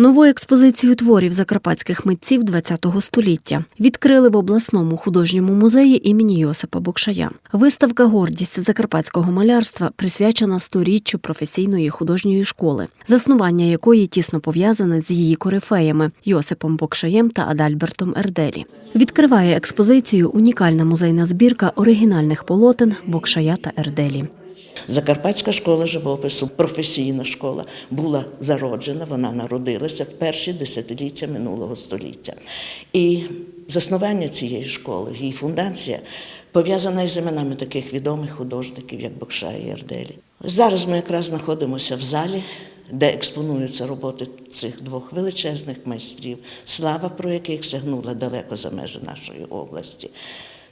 Нову експозицію творів закарпатських митців ХХ століття відкрили в обласному художньому музеї імені Йосипа Бокшая. Виставка Гордість закарпатського малярства присвячена сторіччю професійної художньої школи, заснування якої тісно пов'язане з її корифеями Йосипом Бокшаєм та Адальбертом Ерделі. Відкриває експозицію унікальна музейна збірка оригінальних полотен Бокшая та Ерделі. Закарпатська школа живопису, професійна школа, була зароджена, вона народилася в перші десятиліття минулого століття. І заснування цієї школи, її фундація пов'язана із іменами таких відомих художників, як Бокша і Ерделі. Зараз ми якраз знаходимося в залі, де експонуються роботи цих двох величезних майстрів, слава про яких сягнула далеко за межі нашої області.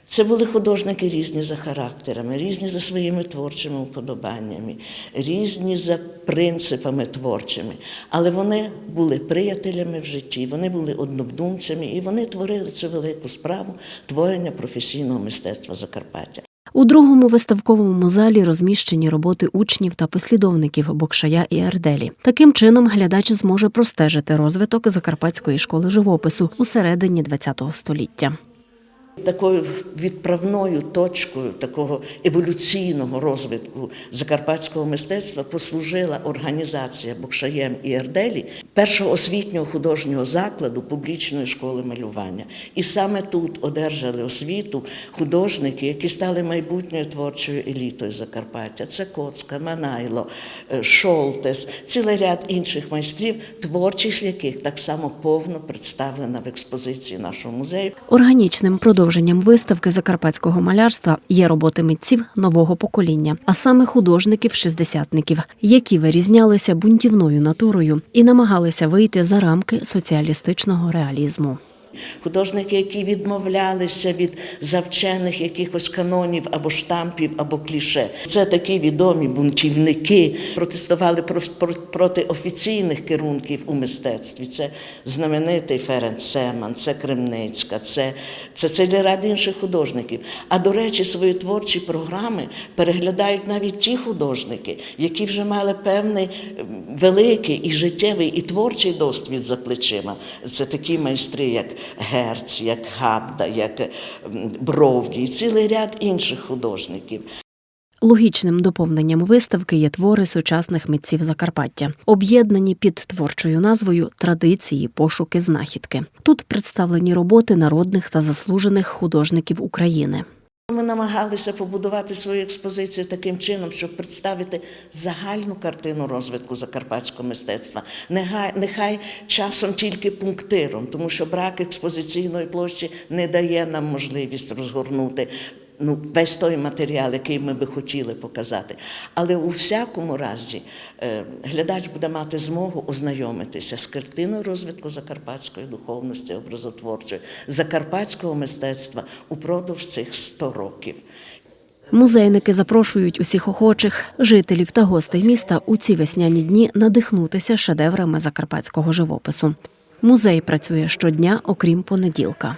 Це були художники різні за характерами, різні за своїми творчими уподобаннями, різні за принципами творчими. Але вони були приятелями в житті, вони були однодумцями і вони творили цю велику справу творення професійного мистецтва Закарпаття. У другому виставковому залі розміщені роботи учнів та послідовників Бокшая і Ерделі. Таким чином глядач зможе простежити розвиток закарпатської школи живопису у середині ХХ століття. Такою відправною точкою такого еволюційного розвитку закарпатського мистецтва послужила організація Бокшаєм і Ерделі першого освітнього художнього закладу публічної школи малювання. І саме тут одержали освіту художники, які стали майбутньою творчою елітою Закарпаття. Це Коцка, Манайло, е, Шолтес, цілий ряд інших майстрів, творчість яких так само повно представлена в експозиції нашого музею. Органічним продовженням виставки закарпатського малярства є роботи митців нового покоління, а саме художників-шістдесятників, які вирізнялися бунтівною натурою і намагалися вийти за рамки соціалістичного реалізму. Художники, які відмовлялися від завчених якихось канонів або штампів, або кліше. Це такі відомі бунтівники, протестували про- про- проти офіційних керунків у мистецтві. Це знаменитий Ференц Семан, це Кремницька, це, це цілий ряд інших художників. А до речі, свої творчі програми переглядають навіть ті художники, які вже мали певний великий і життєвий, і творчий досвід за плечима. Це такі майстри, як Герц, як Габда, як Бровді, і цілий ряд інших художників. Логічним доповненням виставки є твори сучасних митців Закарпаття, об'єднані під творчою назвою Традиції, пошуки, знахідки. Тут представлені роботи народних та заслужених художників України. Ми намагалися побудувати свою експозицію таким чином, щоб представити загальну картину розвитку закарпатського мистецтва. Нехай, часом тільки пунктиром, тому що брак експозиційної площі не дає нам можливість розгорнути. Ну, весь той матеріал, який ми би хотіли показати. Але у всякому разі е, глядач буде мати змогу ознайомитися з картиною розвитку закарпатської духовності, образотворчої, закарпатського мистецтва упродовж цих 100 років. Музейники запрошують усіх охочих, жителів та гостей міста у ці весняні дні надихнутися шедеврами закарпатського живопису. Музей працює щодня, окрім понеділка.